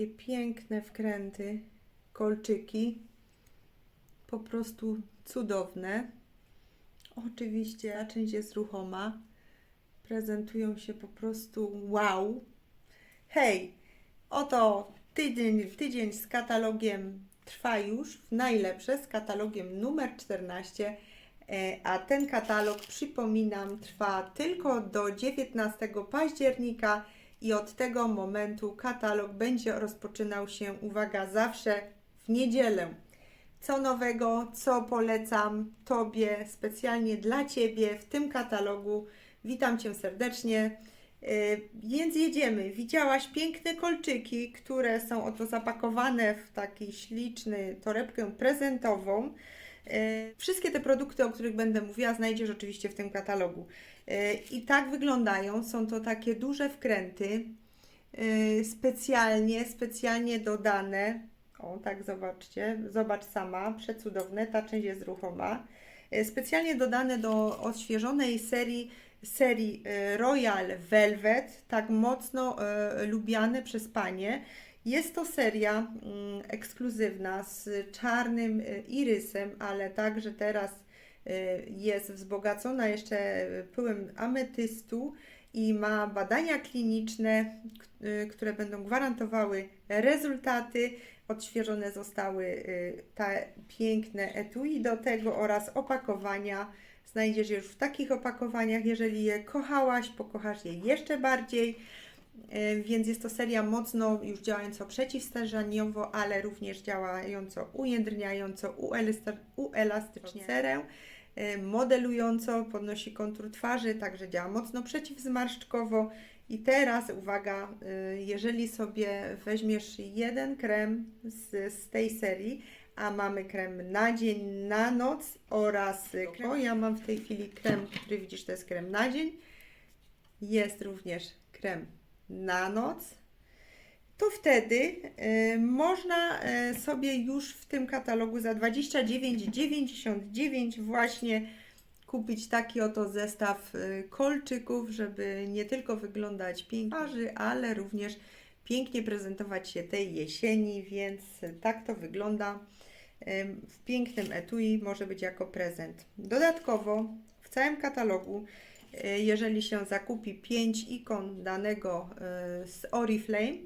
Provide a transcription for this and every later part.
Jakie piękne wkręty, kolczyki. Po prostu cudowne. Oczywiście ta część jest ruchoma. Prezentują się po prostu wow. Hej, oto tydzień, tydzień z katalogiem trwa już najlepsze, z katalogiem numer 14. E, A ten katalog, przypominam, trwa tylko do 19 października i od tego momentu katalog będzie rozpoczynał się, uwaga, zawsze w niedzielę. Co nowego, co polecam Tobie, specjalnie dla Ciebie w tym katalogu. Witam Cię serdecznie. Yy, Więc jedziemy. Widziałaś piękne kolczyki, które są oto zapakowane w taki śliczny torebkę prezentową. Yy, Wszystkie te produkty, o których będę mówiła, znajdziesz oczywiście w tym katalogu. Yy, I tak wyglądają. Są to takie duże wkręty, yy, specjalnie, specjalnie dodane. O, tak zobaczcie, zobacz sama, przecudowne, ta część jest ruchoma. Specjalnie dodane do odświeżonej serii, serii Royal Velvet, tak mocno lubiane przez panie. Jest to seria mm, ekskluzywna z czarnym y, irysem, ale także teraz y, jest wzbogacona jeszcze pyłem ametystu i ma badania kliniczne, y, które będą gwarantowały rezultaty. Odświeżone zostały te piękne etui do tego oraz opakowania. Znajdziesz je już w takich opakowaniach. Jeżeli je kochałaś, pokochasz je jeszcze bardziej. E, Więc jest to seria mocno już działająco przeciwstarzeniowo, ale również działająco ujędrniająco, uelastyczniająco cerę, e, modelująco, podnosi kontur twarzy, także działa mocno przeciwzmarszczkowo. I teraz uwaga, e, jeżeli sobie weźmiesz jeden krem z, z tej serii, a mamy krem na dzień, na noc oraz krem, o, ja mam w tej chwili krem, który widzisz, to jest krem na dzień. Jest również krem na noc, to wtedy y, można y, sobie już w tym katalogu za 29,99 właśnie kupić taki oto zestaw y, kolczyków, żeby nie tylko wyglądać pięknie, ale również pięknie prezentować się tej jesieni, więc tak to wygląda. W pięknym etui może być jako prezent. Dodatkowo w całym katalogu jeżeli się zakupi 5 ikon danego y, z Oriflame,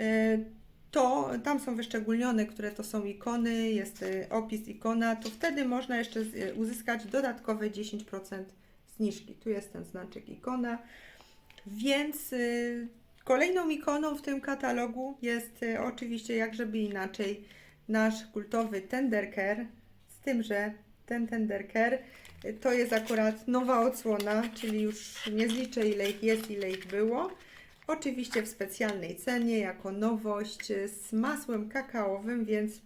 y, to tam są wyszczególnione, które to są ikony, jest opis ikona, to wtedy można jeszcze uzyskać dodatkowe 10% zniżki. Tu jest ten znaczek ikona. Więc kolejną ikoną w tym katalogu jest oczywiście, jak żeby inaczej, nasz kultowy Tender Care, z tym, że ten Tender Care to jest akurat nowa odsłona, czyli już nie zliczę ile ich jest, ile ich było. Oczywiście w specjalnej cenie, jako nowość, z masłem kakaowym, więc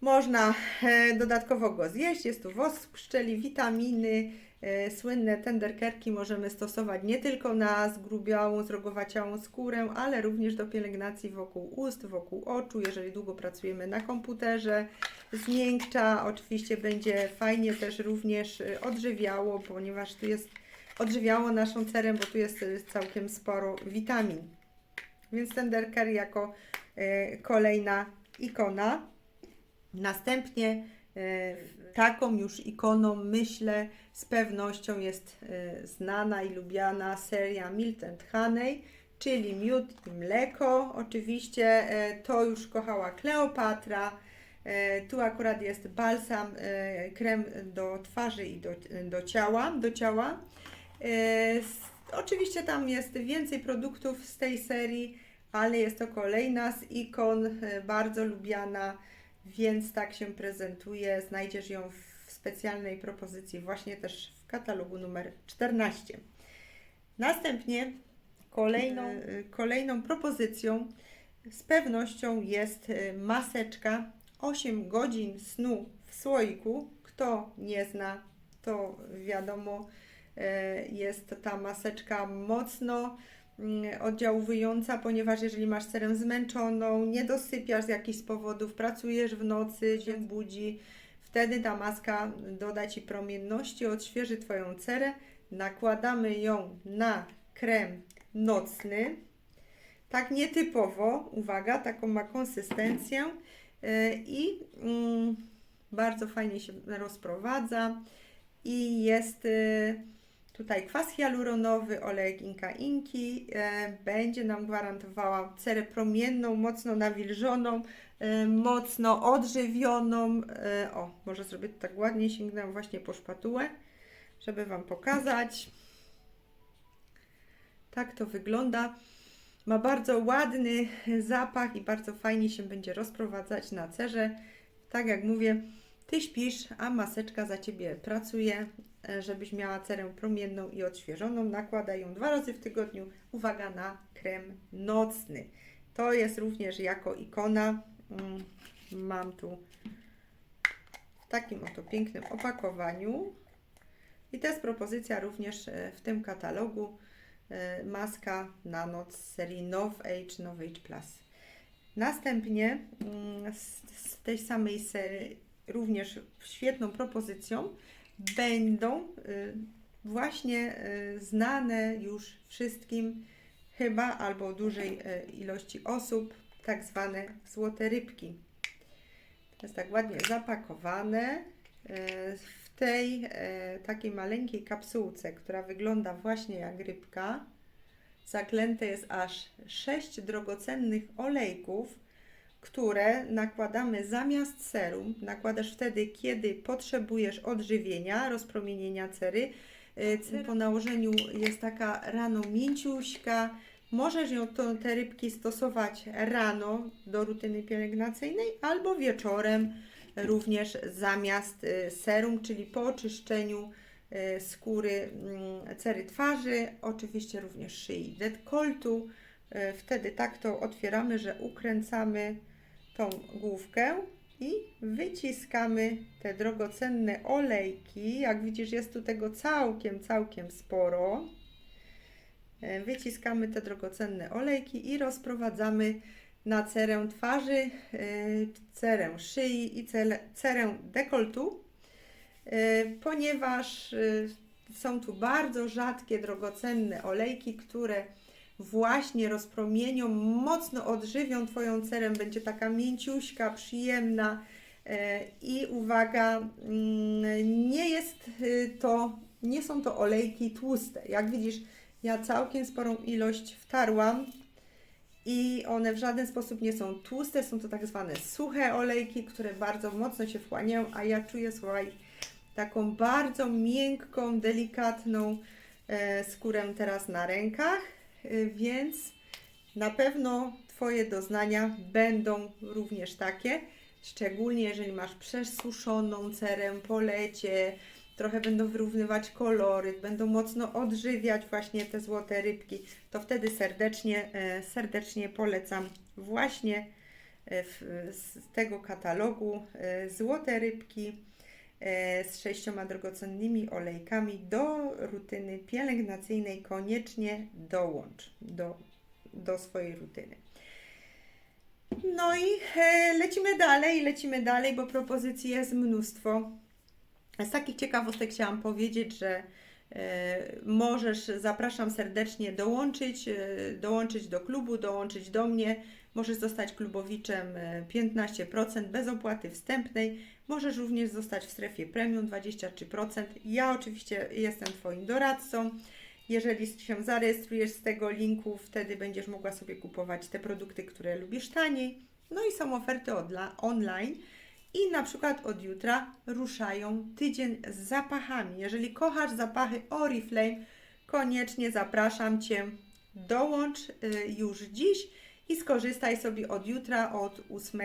można e, dodatkowo go zjeść. Jest tu wosk pszczeli, witaminy, e, słynne tenderkerki możemy stosować nie tylko na zgrubiałą, zrogowaciałą skórę, ale również do pielęgnacji wokół ust, wokół oczu, jeżeli długo pracujemy na komputerze. Zmiękcza, oczywiście będzie fajnie też również e, odżywiało, ponieważ tu jest odżywiało naszą cerę, bo tu jest e, całkiem sporo witamin. Więc tenderker jako e, kolejna ikona. Następnie taką już ikoną, myślę, z pewnością jest znana i lubiana seria Milk and Honey, czyli miód i mleko. Oczywiście e, to już kochała Kleopatra. E, Tu akurat jest balsam, e, krem do twarzy i do, do ciała. Do ciała. E, Oczywiście tam jest więcej produktów z tej serii, ale jest to kolejna z ikon, bardzo lubiana, więc tak się prezentuje. Znajdziesz ją w specjalnej propozycji właśnie też w katalogu numer 14. Następnie kolejną, kolejną propozycją z pewnością jest maseczka 8 godzin snu w słoiku. Kto nie zna, to wiadomo, e, jest ta maseczka mocno mm, oddziałująca, ponieważ jeżeli masz cerę zmęczoną, nie dosypiasz z jakichś powodów, pracujesz w nocy, się budzi, wtedy ta maska doda Ci promienności, odświeży Twoją cerę. Nakładamy ją na krem nocny. tak nietypowo, uwaga, taką ma konsystencję i mm, bardzo fajnie się rozprowadza i jest e, tutaj kwas hialuronowy, olej inka inki, e, będzie nam gwarantowała cerę promienną, mocno nawilżoną, e, mocno odżywioną. E, o, może zrobię to tak ładnie, sięgnę właśnie po szpatułę, żeby Wam pokazać. Tak to wygląda. Ma bardzo ładny zapach i bardzo fajnie się będzie rozprowadzać na cerze. Tak jak mówię, Ty śpisz, a maseczka za Ciebie pracuje, e, żebyś miała cerę promienną i odświeżoną. Nakładaj ją dwa razy w tygodniu. Uwaga na krem nocny. To jest również jako ikona. Mm, Mam tu w takim oto pięknym opakowaniu. I to jest propozycja również e, w tym katalogu maska na noc z serii Nov Age, Nov Age Plus. Następnie mm, z, tej samej serii również świetną propozycją będą y, właśnie y, znane już wszystkim chyba albo dużej y, ilości osób, tak zwane złote rybki. To jest tak ładnie zapakowane w tej takiej maleńkiej kapsułce, która wygląda właśnie jak rybka. Zaklęte jest aż sześć drogocennych olejków, które nakładamy zamiast serum. Nakładasz wtedy, kiedy potrzebujesz odżywienia, rozpromienienia cery. Y, Po nałożeniu jest taka rano mięciuśka. Możesz ją, to, te rybki stosować rano do rutyny pielęgnacyjnej albo wieczorem również zamiast y, serum, czyli po oczyszczeniu y, skóry mm, cery twarzy, oczywiście również szyi dekoltu. Wtedy tak to otwieramy, że ukręcamy tą główkę i wyciskamy te drogocenne olejki. Jak widzisz, jest tu tego całkiem, całkiem sporo. Wyciskamy te drogocenne olejki i rozprowadzamy na cerę twarzy, e, cerę szyi i cerę dekoltu, e, ponieważ są tu bardzo rzadkie, drogocenne olejki, które właśnie rozpromienią, mocno odżywią Twoją cerę, będzie taka mięciuśka, przyjemna i uwaga, mm, nie jest y, to, nie są to olejki tłuste. Jak widzisz, ja całkiem sporą ilość wtarłam i one w żaden sposób nie są tłuste, są to tak zwane suche olejki, które bardzo mocno się wchłaniają, a ja czuję, słuchaj, taką bardzo miękką, delikatną e, skórę teraz na rękach Y, więc na pewno Twoje doznania będą również takie, szczególnie jeżeli masz przesuszoną cerę po lecie, trochę będą wyrównywać kolory, będą mocno odżywiać właśnie te złote rybki, to wtedy serdecznie, e, serdecznie polecam właśnie e, z tego katalogu e, złote rybki z sześcioma drogocennymi olejkami do rutyny pielęgnacyjnej koniecznie dołącz do, do swojej rutyny. No i lecimy dalej, lecimy dalej, bo propozycji jest mnóstwo. Z takich ciekawostek chciałam powiedzieć, że możesz, zapraszam serdecznie dołączyć, dołączyć do klubu, dołączyć do mnie. Możesz zostać klubowiczem 15% bez opłaty wstępnej. Możesz również zostać w strefie premium 23%. Ja oczywiście jestem Twoim doradcą. Jeżeli się zarejestrujesz z tego linku, wtedy będziesz mogła sobie kupować te produkty, które lubisz taniej. No i są oferty online. I na przykład od jutra ruszają tydzień z zapachami. Jeżeli kochasz zapachy Oriflame, koniecznie zapraszam Cię. Dołącz y, już dziś i skorzystaj sobie od jutra, od 8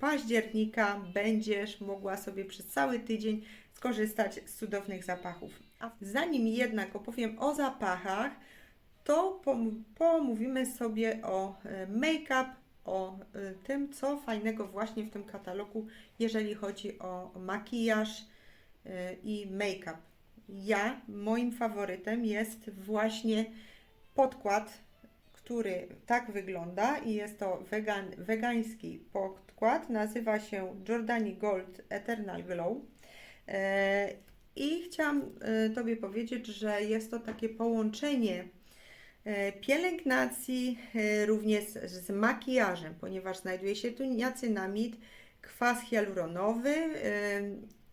października będziesz mogła sobie przez cały tydzień skorzystać z cudownych zapachów. A zanim jednak opowiem o zapachach, to pomówimy sobie o e, make-up, o e, tym, co fajnego właśnie w tym katalogu, jeżeli chodzi o makijaż e, i make-up. Ja, moim faworytem jest właśnie podkład, który tak wygląda i jest to wegan, wegański podkład. Nazywa się Jordani Gold Eternal Glow. I chciałam Tobie powiedzieć, że jest to takie połączenie e, pielęgnacji, e, również z makijażem, ponieważ znajduje się tu niacynamid, kwas hialuronowy. e,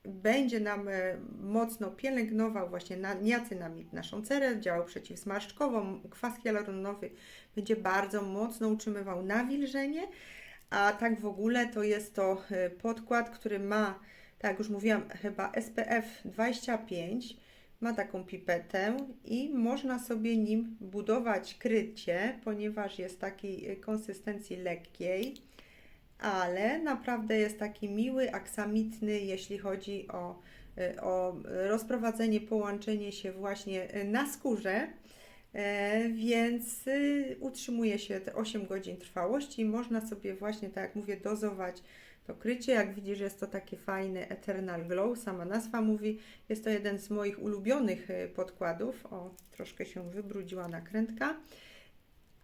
Będzie nam e, mocno pielęgnował właśnie na- niacynamid naszą cerę, działał przeciwzmarszczkowo. Kwas hialuronowy będzie bardzo mocno utrzymywał nawilżenie, a tak w ogóle to jest to e, podkład, który ma, tak jak już mówiłam, chyba SPF 25 ma taką pipetę i można sobie nim budować krycie, ponieważ jest takiej y, konsystencji lekkiej, ale naprawdę jest taki miły, aksamitny, jeśli chodzi o, y, o rozprowadzenie, połączenie się właśnie y, na skórze. E, Więc y, utrzymuje się te 8 godzin trwałości i można sobie właśnie, tak jak mówię, dozować to krycie. Jak widzisz, jest to takie fajne Eternal Glow, sama nazwa mówi. Jest to jeden z moich ulubionych y, podkładów. O, troszkę się wybrudziła nakrętka.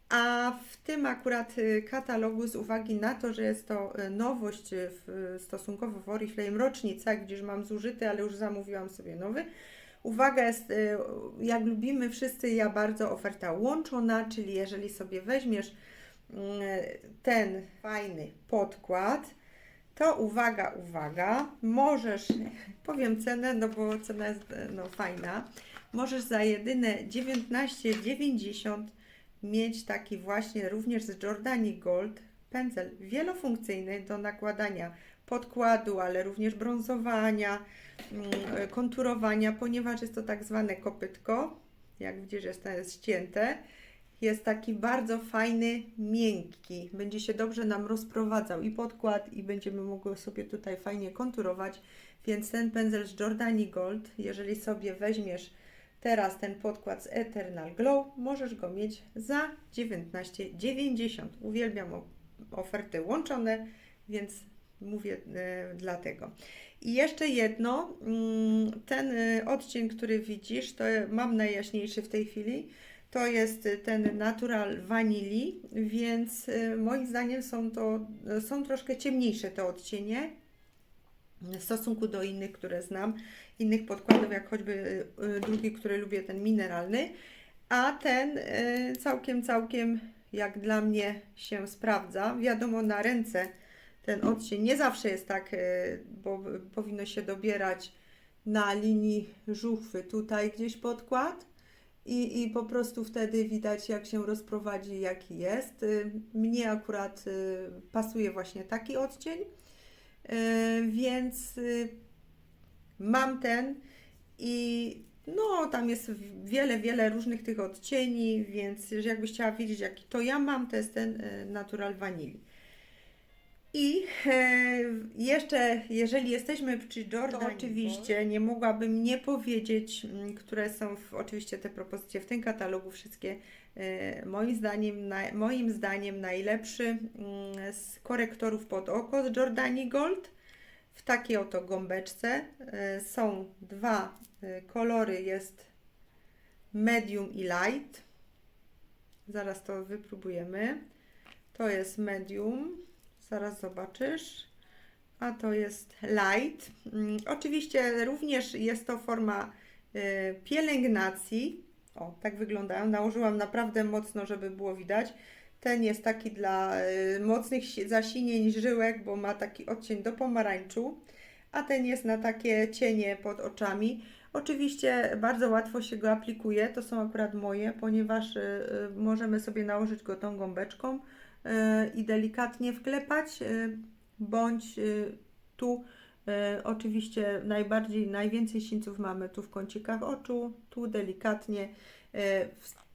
A w tym akurat y, katalogu, z uwagi na to, że jest to nowość w, stosunkowo w Oriflame rocznica, widzisz, mam zużyty, ale już zamówiłam sobie nowy. Uwaga jest, y, jak lubimy wszyscy, ja bardzo oferta łączona, czyli jeżeli sobie weźmiesz y, ten fajny podkład, to uwaga, uwaga, możesz, powiem cenę, no bo cena jest e, no, fajna, możesz za jedyne 19,90 mieć taki właśnie również z Jordani Gold pędzel wielofunkcyjny do nakładania podkładu, ale również brązowania, mm, e, konturowania, ponieważ jest to tak zwane kopytko, jak widzisz jest jest ścięte, jest taki bardzo fajny, miękki. Będzie się dobrze nam rozprowadzał i podkład, i będziemy mogły sobie tutaj fajnie konturować. Więc ten pędzel z Jordani Gold, jeżeli sobie weźmiesz teraz ten podkład z Eternal Glow, możesz go mieć za 19,90. Uwielbiam oferty łączone, więc mówię e, dlatego. I jeszcze jedno, mm, ten e, odcień, który widzisz, to mam najjaśniejszy w tej chwili. To jest ten Natural Vanilli, więc y, moim zdaniem są to są troszkę ciemniejsze te odcienie w stosunku do innych, które znam, innych podkładów, jak choćby drugi, który lubię, ten mineralny, a ten całkiem, całkiem jak dla mnie się sprawdza. Wiadomo, na ręce ten odcień nie zawsze jest tak, y, bo powinno się dobierać na linii żuchwy tutaj gdzieś podkład. I, I po prostu wtedy widać, jak się rozprowadzi, jaki jest. Y, Mnie akurat y, pasuje właśnie taki odcień, więc mam ten i no tam jest wiele, wiele różnych tych odcieni, więc jakbyś chciała wiedzieć, jaki to ja mam, to jest ten Natural Vanilli. I e, jeszcze, jeżeli jesteśmy przy Jordan, to oczywiście nie mogłabym nie powiedzieć, m, które są w, oczywiście te propozycje w tym katalogu, wszystkie e, moim zdaniem, na, moim zdaniem najlepszy mm, z korektorów pod oko z Jordani Gold w takiej oto gąbeczce. E, Są dwa kolory, jest medium i light. Zaraz to wypróbujemy. To jest medium, zaraz zobaczysz. A to jest light. Mm, Oczywiście również jest to forma y, pielęgnacji. O, tak wyglądają. Nałożyłam naprawdę mocno, żeby było widać. Ten jest taki dla y, mocnych si- zasinień żyłek, bo ma taki odcień do pomarańczu, a ten jest na takie cienie pod oczami. Oczywiście bardzo łatwo się go aplikuje, to są akurat moje, ponieważ y, możemy sobie nałożyć go tą gąbeczką i delikatnie wklepać, y, bądź y, tu y, oczywiście najbardziej, najwięcej sińców mamy tu w kącikach oczu, tu delikatnie.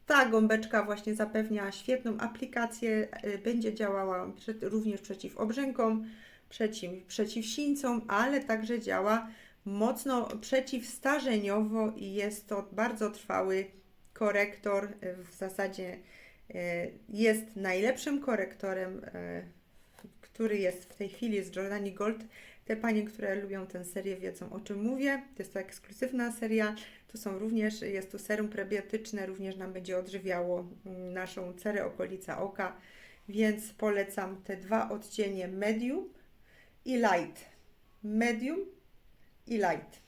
Ta gąbeczka właśnie zapewnia świetną aplikację, będzie działała również przeciw obrzękom, przeciw, przeciw sińcom, ale także działa mocno przeciwstarzeniowo i jest to bardzo trwały korektor. W zasadzie jest najlepszym korektorem, y, który jest w tej chwili z Jordani Gold. Te panie, które lubią tę serię, wiedzą o czym mówię. To jest to ekskluzywna seria. To są również, jest tu serum prebiotyczne, również nam będzie odżywiało mm, naszą cerę okolica oka, więc polecam te dwa odcienie medium i light. Medium i light.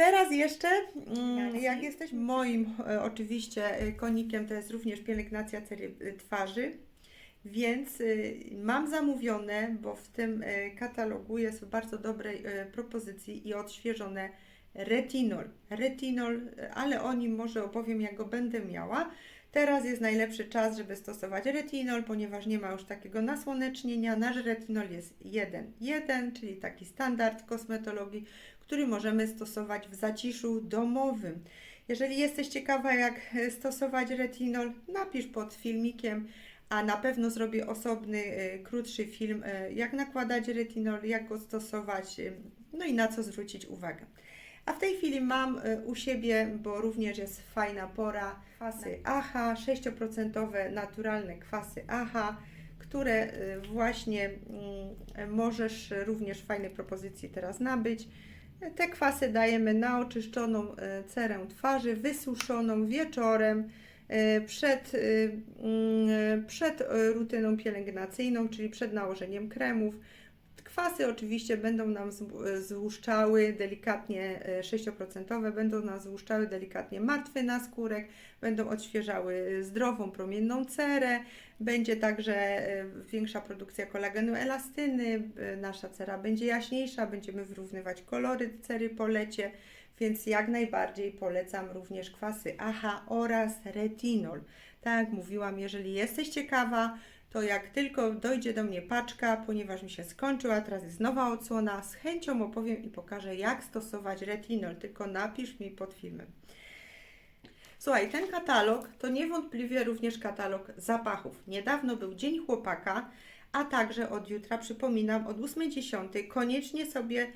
Teraz jeszcze, mm, jak jesteśmy moim e, oczywiście e, konikiem, to jest również pielęgnacja cery e, twarzy, więc mam zamówione, bo w tym katalogu jest w bardzo dobrej propozycji i odświeżone retinol. Retinol, ale o nim może opowiem, jak go będę miała. Teraz jest najlepszy czas, żeby stosować retinol, ponieważ nie ma już takiego nasłonecznienia. Nasz retinol jest 1,1, czyli taki standard kosmetologii, który możemy stosować w zaciszu domowym. Jeżeli jesteś ciekawa, jak e, stosować retinol, napisz pod filmikiem, a na pewno zrobię osobny, e, krótszy film, e, jak nakładać retinol, jak go stosować, no i na co zwrócić uwagę. A w tej chwili mam u siebie, bo również jest fajna pora, kwasy AHA, 6% naturalne kwasy AHA, które e, właśnie mm, możesz również w fajnej propozycji teraz nabyć. Te kwasy dajemy na oczyszczoną e, cerę twarzy, wysuszoną wieczorem e, przed, mm, przed rutyną pielęgnacyjną, czyli przed nałożeniem kremów. Kwasy oczywiście będą nam e, złuszczały delikatnie, e, 6% będą nam złuszczały delikatnie martwy naskórek, będą odświeżały zdrową, promienną cerę, będzie także e, większa produkcja kolagenu elastyny, e, nasza cera będzie jaśniejsza, będziemy wyrównywać kolory cery po lecie, więc jak najbardziej polecam również kwasy AHA oraz retinol. Tak jak mówiłam, jeżeli jesteś ciekawa, to jak tylko dojdzie do mnie paczka, ponieważ mi się skończyła, teraz jest nowa odsłona, z chęcią opowiem i pokażę jak stosować retinol, tylko napisz mi pod filmem. Słuchaj, ten katalog to niewątpliwie również katalog zapachów. Niedawno był Dzień Chłopaka, a także od jutra, przypominam, od 8.10 koniecznie sobie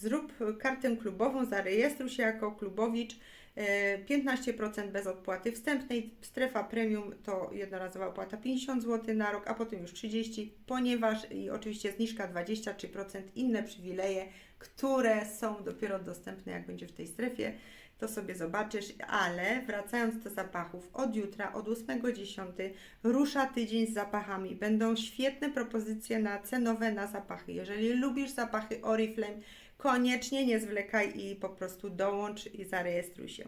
zrób kartę klubową, zarejestruj się jako klubowicz. e, 15% bez odpłaty wstępnej. Strefa premium to jednorazowa opłata 50 zł na rok, a potem już 30, ponieważ i oczywiście zniżka 23%, inne przywileje, które są dopiero dostępne jak będzie w tej strefie to sobie zobaczysz, ale wracając do zapachów, od jutra, od 8.10 rusza tydzień z zapachami. Będą świetne propozycje na cenowe na zapachy. Jeżeli lubisz zapachy Oriflame, koniecznie nie zwlekaj i po prostu dołącz i zarejestruj się.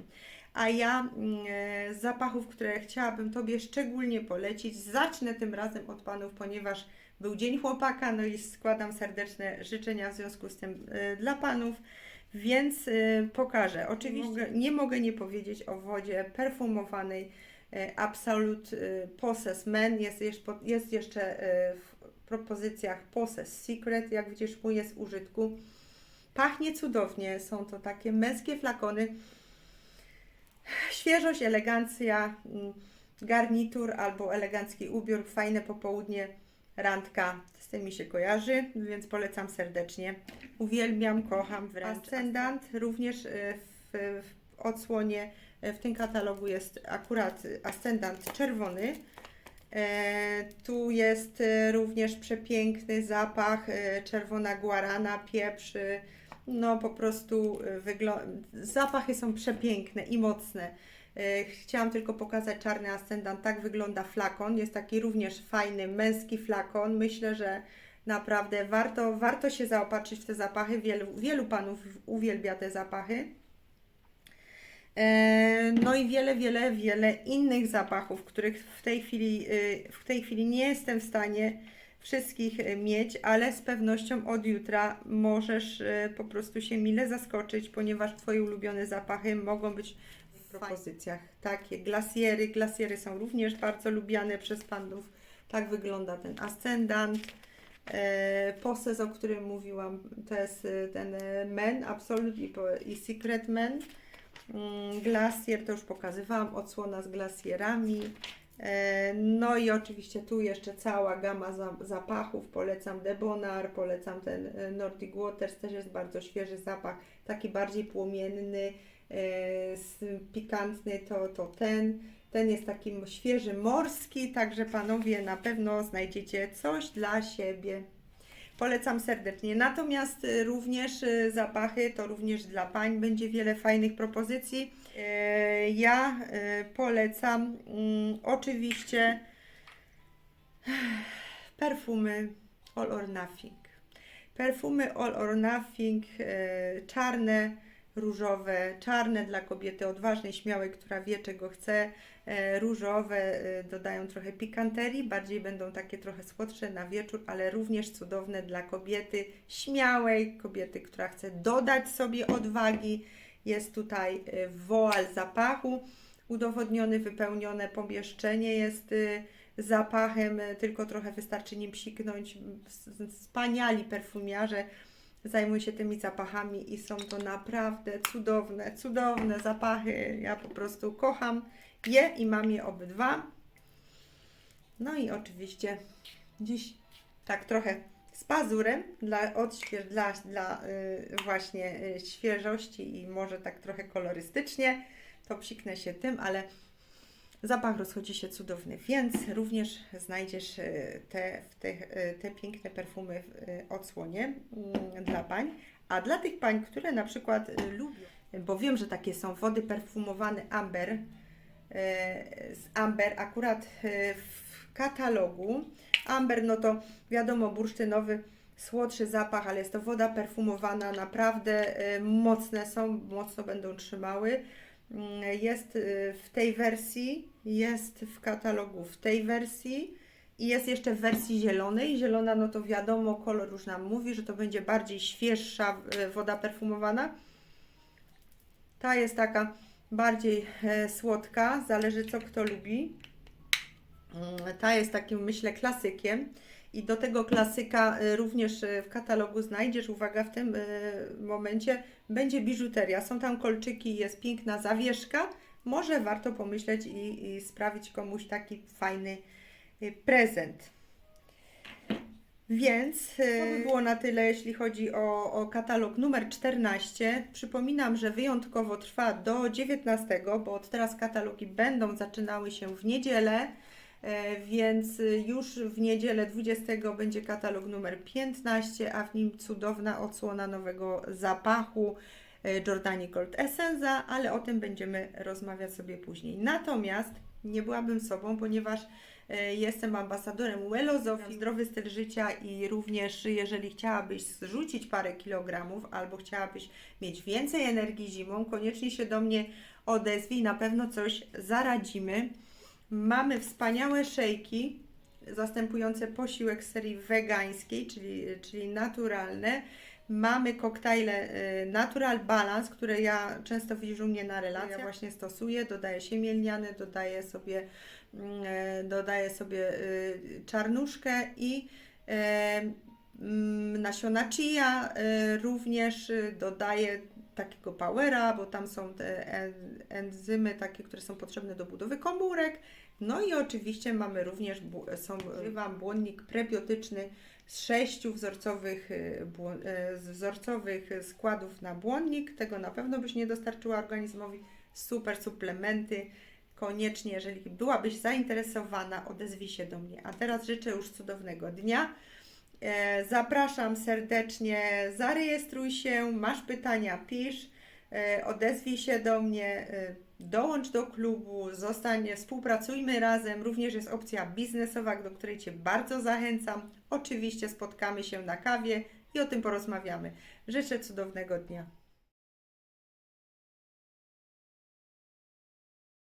A ja mm, e, z zapachów, które chciałabym Tobie szczególnie polecić, zacznę tym razem od Panów, ponieważ był Dzień Chłopaka, no i składam serdeczne życzenia w związku z tym e, dla Panów. Więc y, pokażę. Oczywiście mogę, nie mogę nie powiedzieć o wodzie perfumowanej y, Absolute y, Possess Men. Jest, jeszcze- jest jeszcze y, w propozycjach Possess Secret. Jak widzisz, mój jest w użytku. Pachnie cudownie. Są to takie męskie flakony. Świeżość, elegancja, mm, garnitur albo elegancki ubiór, fajne popołudnie, randka. Z tym mi się kojarzy, więc polecam serdecznie. Uwielbiam, kocham wręcz. Ascendant również y, w, w odsłonie y, w tym katalogu jest akurat ascendant czerwony. E, tu jest również przepiękny zapach, czerwona guarana, pieprz. No po prostu wyglo- zapachy są przepiękne i mocne. E, Chciałam tylko pokazać czarny ascendant. Tak wygląda flakon. Jest taki również fajny, męski flakon. Myślę, że naprawdę warto, warto się zaopatrzyć w te zapachy. Wielu, wielu panów uwielbia te zapachy. E, No i wiele, wiele, wiele innych zapachów, których w tej chwili, y, w tej chwili nie jestem w stanie wszystkich y, mieć, ale z pewnością od jutra możesz y, po prostu się mile zaskoczyć, ponieważ Twoje ulubione zapachy mogą być propozycjach. Takie glasiery. Glasiery są również bardzo lubiane przez panów. Tak wygląda ten ascendant. E, Poses, o którym mówiłam, to jest e, ten e, Men, Absolute i, Secret Men. Mm, Glacier to już pokazywałam, odsłona z glasierami. No i oczywiście tu jeszcze cała gama za- zapachów. Polecam Debonar, polecam ten Nordic Waters, też jest bardzo świeży zapach, taki bardziej płomienny, pikantny to, to ten. Ten jest taki świeży morski, także panowie na pewno znajdziecie coś dla siebie. Polecam serdecznie. Natomiast y, również y, zapachy to również dla pań będzie wiele fajnych propozycji. E, Ja polecam mm, oczywiście perfumy All or Nothing. Perfumy All or Nothing e, czarne różowe, czarne dla kobiety odważnej, śmiałej, która wie czego chce. E, Różowe e, dodają trochę pikanterii, bardziej będą takie trochę słodsze na wieczór, ale również cudowne dla kobiety śmiałej, kobiety, która chce dodać sobie odwagi. Jest tutaj e, woal zapachu udowodniony, wypełnione pomieszczenie jest zapachem, tylko trochę wystarczy nim psiknąć. Wspaniali perfumiarze zajmują się tymi zapachami i są to naprawdę cudowne, cudowne zapachy. Ja po prostu kocham je i mam je obydwa. No i oczywiście dziś tak trochę z pazurem dla, odśwież, dla, dla y, właśnie y, świeżości i może tak trochę kolorystycznie to psiknę się tym, ale zapach rozchodzi się cudowny, więc również znajdziesz y, te, te, y, te piękne perfumy w y, odsłonie mm, dla pań. A dla tych pań, które na przykład lubią, bo wiem, że takie są wody perfumowane Amber, z Amber akurat w katalogu. Amber, no to wiadomo, bursztynowy, słodszy zapach, ale jest to woda perfumowana, naprawdę mocne są, mocno będą trzymały. Mm, Jest y, w tej wersji, jest w katalogu w tej wersji i jest jeszcze w wersji zielonej. Zielona, no to wiadomo, kolor już nam mówi, że to będzie bardziej świeższa y, woda perfumowana. Ta jest taka bardziej e, słodka, zależy co kto lubi. Mm, Ta jest takim, myślę, klasykiem. I do tego klasyka y, również y, w katalogu znajdziesz, uwaga, w tym y, momencie będzie biżuteria. Są tam kolczyki, jest piękna zawieszka. Może warto pomyśleć i, i sprawić komuś taki fajny prezent. Więc to by było na tyle, jeśli chodzi o, o katalog numer 14. Przypominam, że wyjątkowo trwa do 19, bo od teraz katalogi będą zaczynały się w niedzielę. E, Więc y, już w niedzielę 20 będzie katalog numer 15, a w nim cudowna odsłona nowego zapachu e, Jordani Gold Essenza, ale o tym będziemy rozmawiać sobie później. Natomiast nie byłabym sobą, ponieważ e, jestem ambasadorem Wellozofii, zdrowy styl życia i również jeżeli chciałabyś zrzucić parę kilogramów albo chciałabyś mieć więcej energii zimą, koniecznie się do mnie odezwij, na pewno coś zaradzimy. Mamy wspaniałe szejki zastępujące posiłek serii wegańskiej, czyli, czyli naturalne. Mamy koktajle y, Natural Balance, które ja często widzisz u mnie na relacjach. Ja właśnie stosuję, dodaję siemielniane, dodaję sobie, mm, e, dodaję sobie y, czarnuszkę i e, mm, nasiona chia, e, również y, dodaję takiego powera, bo tam są te en- enzymy takie, które są potrzebne do budowy komórek. No i oczywiście mamy również, są, używam błonnik prebiotyczny z sześciu wzorcowych, y, y, z wzorcowych składów na błonnik. Tego na pewno byś nie dostarczyła organizmowi. Super suplementy. Koniecznie, jeżeli byłabyś zainteresowana, odezwij się do mnie. A teraz życzę już cudownego dnia. E, Zapraszam serdecznie, zarejestruj się, masz pytania, pisz, e, odezwij się do mnie, e, dołącz do klubu, zostań, współpracujmy razem. Również jest opcja biznesowa, do której Cię bardzo zachęcam. Oczywiście spotkamy się na kawie i o tym porozmawiamy. Życzę cudownego dnia.